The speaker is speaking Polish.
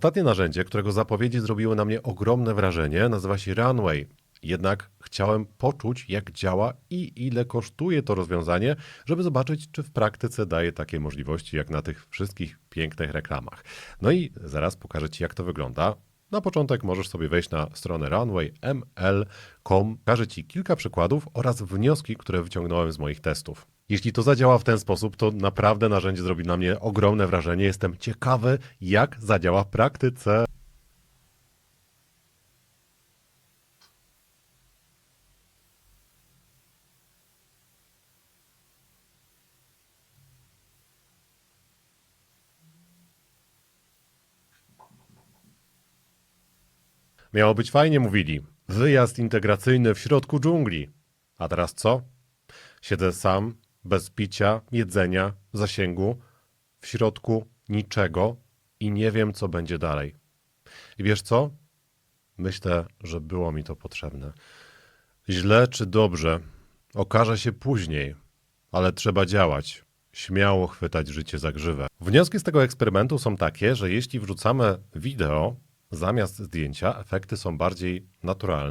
Ostatnie narzędzie, którego zapowiedzi zrobiły na mnie ogromne wrażenie, nazywa się Runway. Jednak chciałem poczuć, jak działa i ile kosztuje to rozwiązanie, żeby zobaczyć, czy w praktyce daje takie możliwości, jak na tych wszystkich pięknych reklamach. No i zaraz pokażę Ci, jak to wygląda. Na początek możesz sobie wejść na stronę runwayml.com. Pokażę Ci kilka przykładów oraz wnioski, które wyciągnąłem z moich testów. Jeśli to zadziała w ten sposób, to naprawdę narzędzie zrobi na mnie ogromne wrażenie. Jestem ciekawy, jak zadziała w praktyce. Miało być fajnie, mówili. Wyjazd integracyjny w środku dżungli. A teraz co? Siedzę sam, bez picia, jedzenia, zasięgu, w środku niczego i nie wiem, co będzie dalej. I wiesz co? Myślę, że było mi to potrzebne. Źle czy dobrze, okaże się później, ale trzeba działać. Śmiało chwytać życie za grzywę. Wnioski z tego eksperymentu są takie, że jeśli wrzucamy wideo zamiast zdjęcia, efekty są bardziej naturalne.